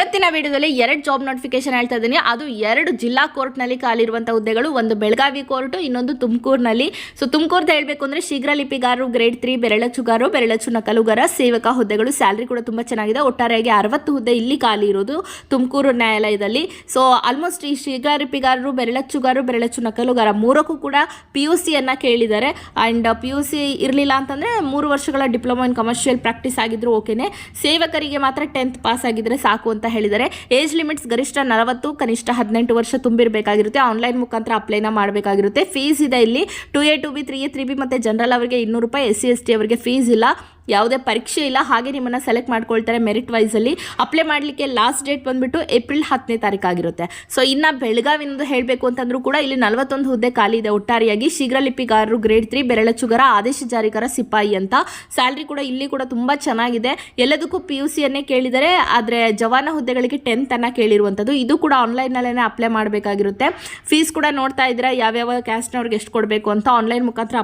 ಇವತ್ತಿನ ವಿಡಿಯೋದಲ್ಲಿ ಎರಡು ಜಾಬ್ ನೋಟಿಫಿಕೇಶನ್ ಹೇಳ್ತಾ ಇದ್ದೀನಿ. ಅದು ಎರಡು ಜಿಲ್ಲಾ ಕೋರ್ಟ್ನಲ್ಲಿ ಖಾಲಿರುವಂಥ ಹುದ್ದೆಗಳು, ಒಂದು ಬೆಳಗಾವಿ ಕೋರ್ಟು, ಇನ್ನೊಂದು ತುಮಕೂರಿನಲ್ಲಿ. ಸೊ ತುಮಕೂರ್ದು ಹೇಳಬೇಕು ಅಂದರೆ ಶೀಘ್ರ ಲಿಪಿಗಾರರು ಗ್ರೇಡ್ ತ್ರೀ ಬೆರಳಚ್ಚುಗಾರರು, ಬೆರಳಚ್ಚು ನಕಲುಗಾರ, ಸೇವಕ ಹುದ್ದೆಗಳು ಸ್ಯಾಲ್ರಿ ಕೂಡ ತುಂಬ ಚೆನ್ನಾಗಿದೆ. ಒಟ್ಟಾರೆಯಾಗಿ ಅರವತ್ತು ಹುದ್ದೆ ಇಲ್ಲಿ ಖಾಲಿ ಇರೋದು ತುಮಕೂರು ನ್ಯಾಯಾಲಯದಲ್ಲಿ. ಸೊ ಆಲ್ಮೋಸ್ಟ್ ಈ ಶೀಘ್ರ ಲಿಪಿಗಾರರು, ಬೆರಳಚ್ಚುಗಾರರು, ಬೆರಳಚ್ಚು ನಕಲುಗಾರ ಮೂರಕ್ಕೂ ಕೂಡ ಪಿ ಯು ಸಿಯನ್ನು ಕೇಳಿದ್ದಾರೆ. ಆ್ಯಂಡ್ ಪಿ ಯು ಸಿ ಇರಲಿಲ್ಲ ಅಂತಂದರೆ ಮೂರು ವರ್ಷಗಳ ಡಿಪ್ಲೊಮಾ ಇನ್ ಕಮರ್ಷಿಯಲ್ ಪ್ರಾಕ್ಟೀಸ್ ಆಗಿದ್ರು ಓಕೆನೆ ಸೇವಕರಿಗೆ ಮಾತ್ರ ಟೆಂತ್ ಪಾಸ್ ಆಗಿದ್ರೆ ಸಾಕು ಅಂತ ಹೇಳಿದ್ದಾರೆ ಏಜ್ ಲಿಮಿಟ್ಸ್ ಗರಿಷ್ಠ ನಲವತ್ತು, ಕನಿಷ್ಠ ಹದಿನೆಂಟು ವರ್ಷ ತುಂಬಿರಬೇಕಾಗಿರುತ್ತೆ. ಆನ್ಲೈನ್ ಮುಖಾಂತರ ಅಪ್ಲೈನ ಮಾಡಬೇಕಾಗಿರುತ್ತೆ. ಫೀಸ್ ಇದೆ ಇಲ್ಲಿ. Two A two B three A three B ಮತ್ತು ಜನರಲ್ ಅವರಿಗೆ ಇನ್ನೂರು ರೂಪಾಯಿ ಎಸ್ ಸಿ ಎಸ್ ಟಿ ಅವರಿಗೆ ಫೀಸ್ ಇಲ್ಲ. ಯಾವುದೇ ಪರೀಕ್ಷೆ ಇಲ್ಲ, ಹಾಗೆ ನಿಮ್ಮನ್ನು ಸೆಲೆಕ್ಟ್ ಮಾಡ್ಕೊಳ್ತಾರೆ ಮೆರಿಟ್ ವೈಸಲ್ಲಿ ಅಪ್ಲೈ ಮಾಡಲಿಕ್ಕೆ ಲಾಸ್ಟ್ ಡೇಟ್ ಬಂದುಬಿಟ್ಟು ಏಪ್ರಿಲ್ ಹತ್ತನೇ ತಾರೀಕಾಗಿರುತ್ತೆ ಸೊ ಇನ್ನು ಬೆಳಗಾವಿನದು ಹೇಳಬೇಕು ಅಂತಂದ್ರೂ ಕೂಡ ಇಲ್ಲಿ ನಲವತ್ತೊಂದು ಹುದ್ದೆ ಖಾಲಿ ಇದೆ ಒಟ್ಟಾರೆಯಾಗಿ. ಶೀಘ್ರ ಲಿಪಿಗಾರರು ಗ್ರೇಡ್ ತ್ರೀ ಬೆರಳಚ್ಚುಗಾರ ಆದೇಶ ಜಾರಿಗಾರ ಸಿಪಾಯಿ ಅಂತ. ಸ್ಯಾಲ್ರಿ ಕೂಡ ಇಲ್ಲಿ ಕೂಡ ತುಂಬ ಚೆನ್ನಾಗಿದೆ. ಎಲ್ಲದಕ್ಕೂ ಪಿ ಯು ಸಿಯನ್ನೇ ಕೇಳಿದರೆ ಆದರೆ ಜವಾನ ಹುದ್ದೆಗಳಿಗೆ ಟೆಂತನ್ನು ಕೇಳಿರುವಂಥದ್ದು. ಇದು ಕೂಡ ಆನ್ಲೈನ್ನಲ್ಲೇ ಅಪ್ಲೈ ಮಾಡಬೇಕಾಗಿರುತ್ತೆ. ಫೀಸ್ ಕೂಡ ನೋಡ್ತಾ ಇದ್ದೀರಾ ಯಾವ್ಯಾವ ಕ್ಯಾಸ್ಟ್ನವ್ರಿಗೆ ಎಷ್ಟು ಕೊಡಬೇಕು ಅಂತ ಆನ್ಲೈನ್ ಮುಖಾಂತರ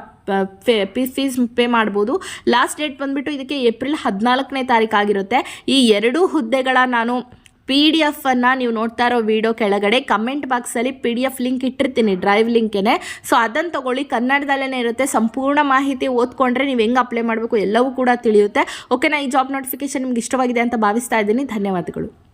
ಫೀಸ್ ಪೇ ಮಾಡ್ಬೋದು. ಲಾಸ್ಟ್ ಡೇಟ್ ಬಂದುಬಿಟ್ಟು ಇದಕ್ಕೆ ಏಪ್ರಿಲ್ ಹದಿನಾಲ್ಕನೇ ತಾರೀಕು ಆಗಿರುತ್ತೆ. ಈ ಎರಡೂ ಹುದ್ದೆಗಳ ನಾನು ಪಿ ಡಿ ಎಫನ್ನು ನೀವು ನೋಡ್ತಾ ಇರೋ ವಿಡಿಯೋ ಕೆಳಗಡೆ ಕಮೆಂಟ್ ಬಾಕ್ಸಲ್ಲಿ ಪಿ ಡಿ ಎಫ್ ಲಿಂಕ್ ಇಟ್ಟಿರ್ತೀನಿ ಡ್ರೈವ್ ಲಿಂಕೇನೆ ಸೊ ಅದನ್ನು ತೊಗೊಳ್ಳಿ. ಕನ್ನಡದಲ್ಲೇ ಇರುತ್ತೆ. ಸಂಪೂರ್ಣ ಮಾಹಿತಿ ಓದ್ಕೊಂಡ್ರೆ ನೀವು ಹೆಂಗೆ ಅಪ್ಲೈ ಮಾಡಬೇಕು ಎಲ್ಲವೂ ಕೂಡ ತಿಳಿಯುತ್ತೆ. ಓಕೆನಾ ಈ ಜಾಬ್ ನೋಟಿಫಿಕೇಶನ್ ನಿಮ್ಗೆ ಇಷ್ಟವಾಗಿದೆ ಅಂತ ಭಾವಿಸ್ತಾ ಇದ್ದೀನಿ. ಧನ್ಯವಾದಗಳು.